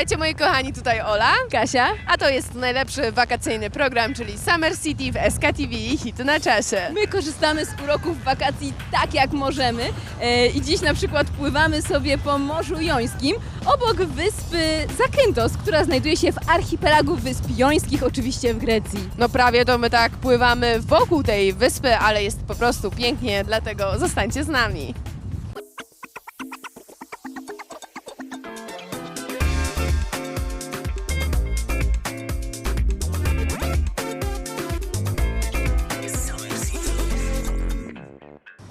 Witajcie moi kochani, tutaj Ola. Kasia? A to jest najlepszy wakacyjny program, czyli Summer City w SKTV Hity na czasie. My korzystamy z uroków wakacji tak jak możemy e, i dziś na przykład pływamy sobie po Morzu Jońskim obok wyspy Zakynthos, która znajduje się w archipelagu Wysp Jońskich, oczywiście w Grecji. No prawie to my tak pływamy wokół tej wyspy, ale jest po prostu pięknie, dlatego zostańcie z nami.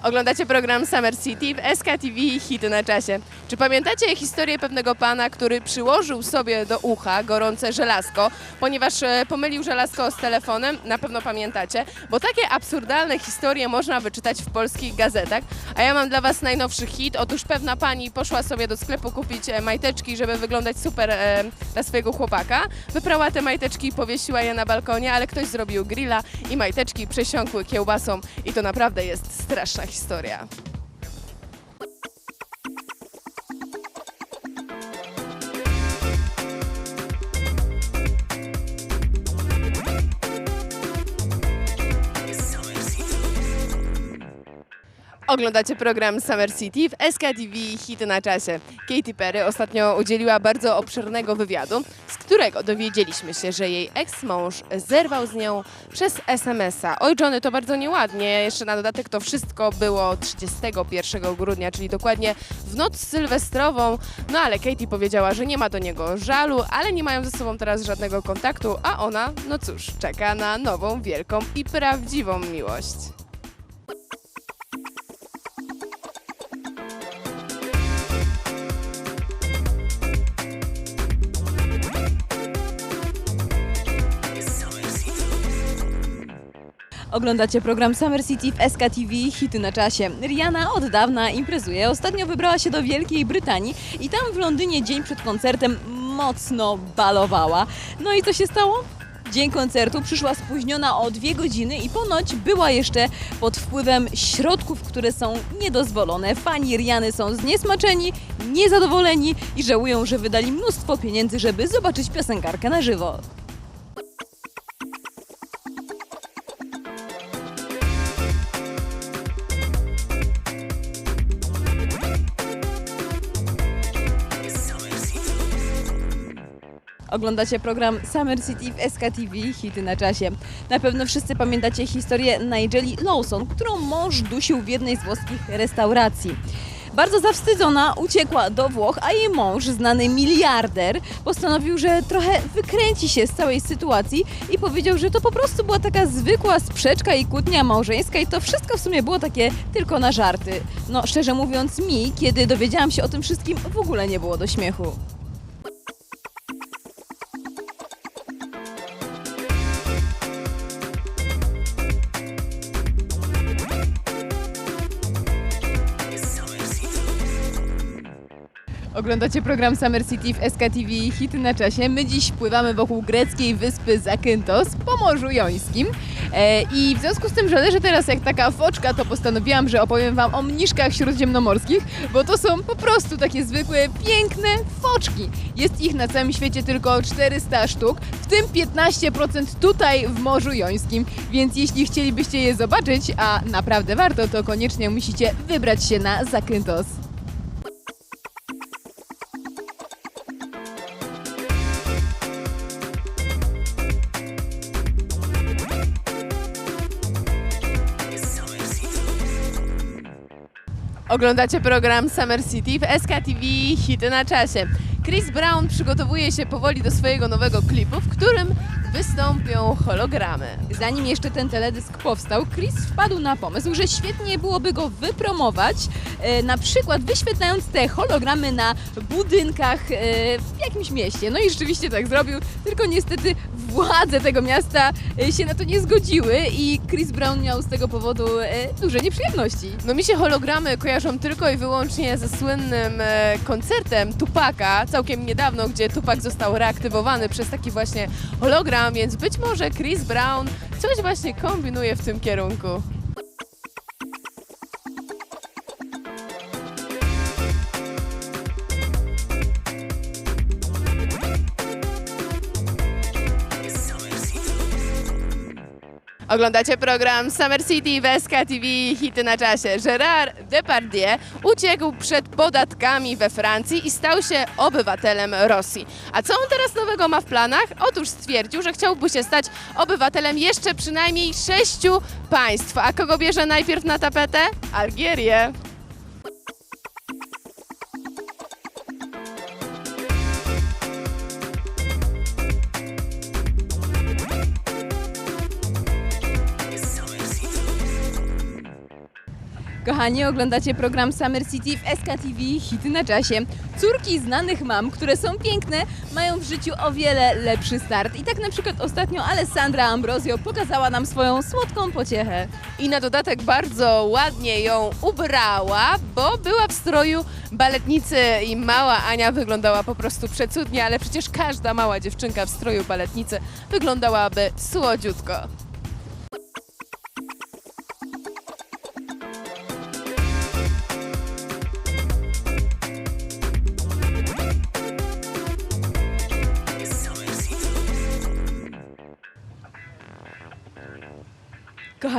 Oglądacie program Summer City w SKTV Hity na czasie. Czy pamiętacie historię pewnego pana, który przyłożył sobie do ucha gorące żelazko, ponieważ e, pomylił żelazko z telefonem? Na pewno pamiętacie, bo takie absurdalne historie można wyczytać w polskich gazetach. A ja mam dla Was najnowszy hit. Otóż pewna pani poszła sobie do sklepu kupić e, majteczki, żeby wyglądać super e, dla swojego chłopaka. Wyprała te majteczki i powiesiła je na balkonie, ale ktoś zrobił grilla i majteczki przesiąkły kiełbasą i to naprawdę jest straszna historia. Oglądacie program Summer City w SKTV Hity na czasie. Katy Perry ostatnio udzieliła bardzo obszernego wywiadu, z którego dowiedzieliśmy się, że jej ex-mąż zerwał z nią przez SMS-a. Oj Johnny, to bardzo nieładnie. Jeszcze na dodatek to wszystko było 31 grudnia, czyli dokładnie w noc sylwestrową. No ale Katy powiedziała, że nie ma do niego żalu, ale nie mają ze sobą teraz żadnego kontaktu, a ona, no cóż, czeka na nową, wielką i prawdziwą miłość. Oglądacie program Summer City w SKTV Hity na czasie. Rihanna od dawna imprezuje. Ostatnio wybrała się do Wielkiej Brytanii i tam w Londynie dzień przed koncertem mocno balowała. No i co się stało? Dzień koncertu przyszła spóźniona o dwie godziny i ponoć była jeszcze pod wpływem środków, które są niedozwolone. Fani Riany są zniesmaczeni, niezadowoleni i żałują, że wydali mnóstwo pieniędzy, żeby zobaczyć piosenkarkę na żywo. Oglądacie program Summer City w SKTV Hity na czasie. Na pewno wszyscy pamiętacie historię Nigeli Lawson, którą mąż dusił w jednej z włoskich restauracji. Bardzo zawstydzona uciekła do Włoch, a jej mąż, znany miliarder, postanowił, że trochę wykręci się z całej sytuacji i powiedział, że to po prostu była taka zwykła sprzeczka i kłótnia małżeńska i to wszystko w sumie było takie tylko na żarty. No szczerze mówiąc mi, kiedy dowiedziałam się o tym wszystkim, w ogóle nie było do śmiechu. Oglądacie program Summer City w SKTV Hity na czasie. My dziś pływamy wokół greckiej wyspy Zakynthos po Morzu Jońskim. E, I w związku z tym, że leżę teraz jak taka foczka, to postanowiłam, że opowiem Wam o mniszkach śródziemnomorskich, bo to są po prostu takie zwykłe, piękne foczki. Jest ich na całym świecie tylko 400 sztuk, w tym 15% tutaj w Morzu Jońskim, więc jeśli chcielibyście je zobaczyć, a naprawdę warto, to koniecznie musicie wybrać się na Zakynthos. Oglądacie program Summer City w SKTV Hity na czasie. Chris Brown przygotowuje się powoli do swojego nowego klipu, w którym wystąpią hologramy. Zanim jeszcze ten teledysk powstał, Chris wpadł na pomysł, że świetnie byłoby go wypromować, e, na przykład wyświetlając te hologramy na budynkach e, w jakimś mieście. No i rzeczywiście tak zrobił, tylko niestety władze tego miasta e, się na to nie zgodziły i Chris Brown miał z tego powodu e, duże nieprzyjemności. No mi się hologramy kojarzą tylko i wyłącznie ze słynnym e, koncertem Tupaka całkiem niedawno, gdzie Tupak został reaktywowany przez taki właśnie hologram, więc być może Chris Brown coś właśnie kombinuje w tym kierunku. Oglądacie program Summer City w SK TV Hity na czasie. Gérard Depardieu uciekł przed podatkami we Francji i stał się obywatelem Rosji. A co on teraz nowego ma w planach? Otóż stwierdził, że chciałby się stać obywatelem jeszcze przynajmniej sześciu państw. A kogo bierze najpierw na tapetę? Algierię. Kochani, oglądacie program Summer City w SKTV Hity na czasie. Córki znanych mam, które są piękne, mają w życiu o wiele lepszy start. I tak na przykład ostatnio Alessandra Ambrosio pokazała nam swoją słodką pociechę. I na dodatek bardzo ładnie ją ubrała, bo była w stroju baletnicy i mała Ania wyglądała po prostu przecudnie, ale przecież każda mała dziewczynka w stroju baletnicy wyglądałaby słodziutko.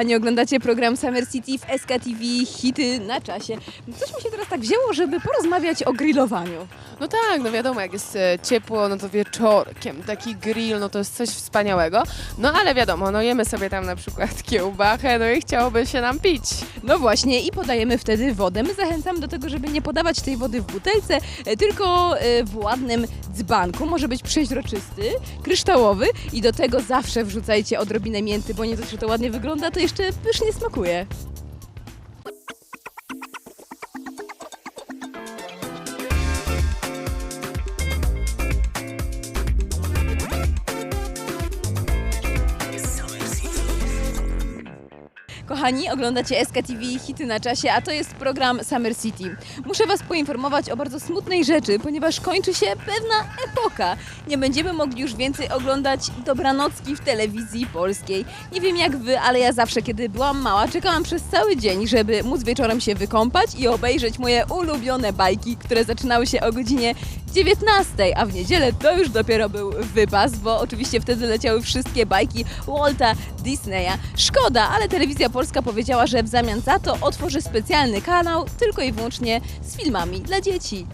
Kochani, oglądacie program Summer City w SKTV Hity na czasie. Coś mi się teraz tak wzięło, żeby porozmawiać o grillowaniu. No tak, no wiadomo, jak jest e, ciepło, no to wieczorkiem taki grill, no to jest coś wspaniałego. No ale wiadomo, no jemy sobie tam na przykład kiełbachę, no i chciałoby się nam pić. No właśnie, i podajemy wtedy wodę. My zachęcamy do tego, żeby nie podawać tej wody w butelce, e, tylko e, w ładnym dzbanku. Może być przeźroczysty, kryształowy i do tego zawsze wrzucajcie odrobinę mięty, bo nie dość, że to ładnie wygląda, to jeszcze pysznie smakuje. Kochani, oglądacie SKTV Hity na czasie, a to jest program Summer City. Muszę Was poinformować o bardzo smutnej rzeczy, ponieważ kończy się pewna epoka. Nie będziemy mogli już więcej oglądać dobranocki w telewizji polskiej. Nie wiem jak Wy, ale ja zawsze, kiedy byłam mała, czekałam przez cały dzień, żeby móc wieczorem się wykąpać i obejrzeć moje ulubione bajki, które zaczynały się o godzinie 19, a w niedzielę to już dopiero był wypas, bo oczywiście wtedy leciały wszystkie bajki Walta Disneya. Szkoda, ale telewizja polska powiedziała, że w zamian za to otworzy specjalny kanał tylko i wyłącznie z filmami dla dzieci.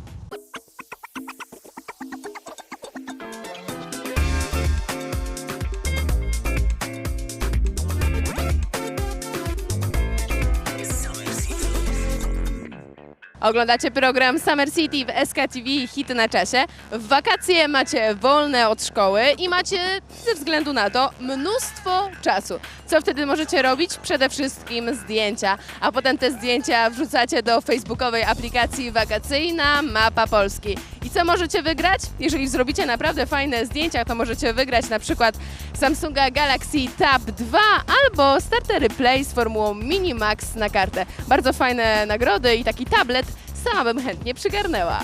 Oglądacie program Summer City w SKTV Hity na czasie. W wakacje macie wolne od szkoły i macie ze względu na to mnóstwo czasu. Co wtedy możecie robić? Przede wszystkim zdjęcia, a potem te zdjęcia wrzucacie do facebookowej aplikacji Wakacyjna Mapa Polski. I co możecie wygrać? Jeżeli zrobicie naprawdę fajne zdjęcia, to możecie wygrać na przykład Samsunga Galaxy Tab 2 albo startery Play z formułą Mini Max na kartę. Bardzo fajne nagrody i taki tablet sama bym chętnie przygarnęła.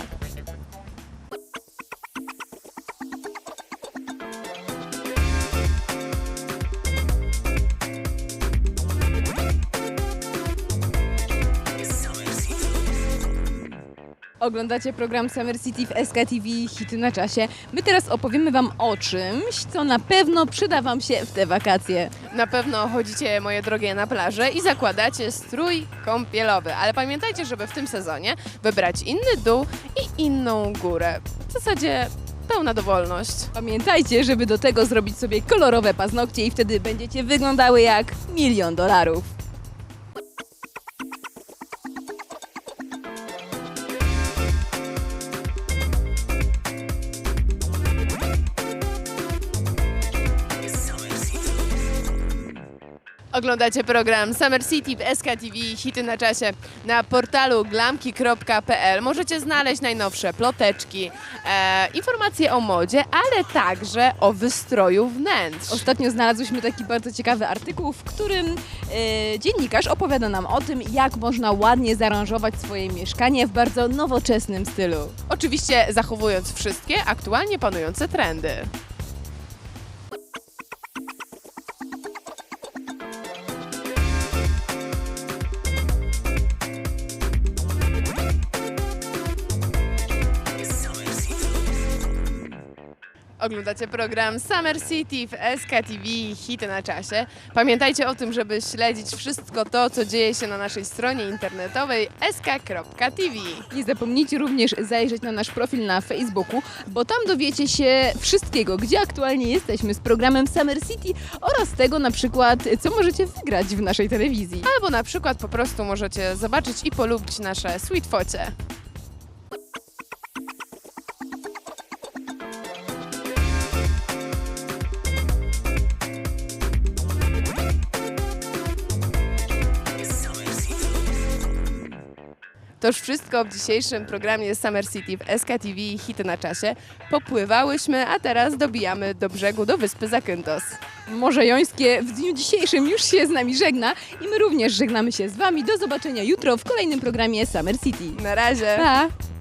Oglądacie program Summer City w SKTV Hity na czasie. My teraz opowiemy Wam o czymś, co na pewno przyda Wam się w te wakacje. Na pewno chodzicie, moje drogie, na plażę i zakładacie strój kąpielowy, ale pamiętajcie, żeby w tym sezonie wybrać inny dół i inną górę. W zasadzie pełna dowolność. Pamiętajcie, żeby do tego zrobić sobie kolorowe paznokcie i wtedy będziecie wyglądały jak milion dolarów. Oglądacie program Summer City w SKTV Hity na czasie na portalu glamki.pl. Możecie znaleźć najnowsze ploteczki, e, informacje o modzie, ale także o wystroju wnętrz. Ostatnio znalazłyśmy taki bardzo ciekawy artykuł, w którym e, dziennikarz opowiada nam o tym, jak można ładnie zaaranżować swoje mieszkanie w bardzo nowoczesnym stylu. Oczywiście zachowując wszystkie aktualnie panujące trendy. Oglądacie program Summer City w SKTV Hity na czasie. Pamiętajcie o tym, żeby śledzić wszystko to, co dzieje się na naszej stronie internetowej sk.tv. Nie zapomnijcie również zajrzeć na nasz profil na Facebooku, bo tam dowiecie się wszystkiego, gdzie aktualnie jesteśmy z programem Summer City oraz tego na przykład, co możecie wygrać w naszej telewizji. Albo na przykład po prostu możecie zobaczyć i polubić nasze sweet focie. To już wszystko w dzisiejszym programie Summer City w SKTV Hity na czasie. Popływałyśmy, a teraz dobijamy do brzegu, do wyspy Zakynthos. Morze Jońskie w dniu dzisiejszym już się z nami żegna i my również żegnamy się z Wami. Do zobaczenia jutro w kolejnym programie Summer City. Na razie! Pa!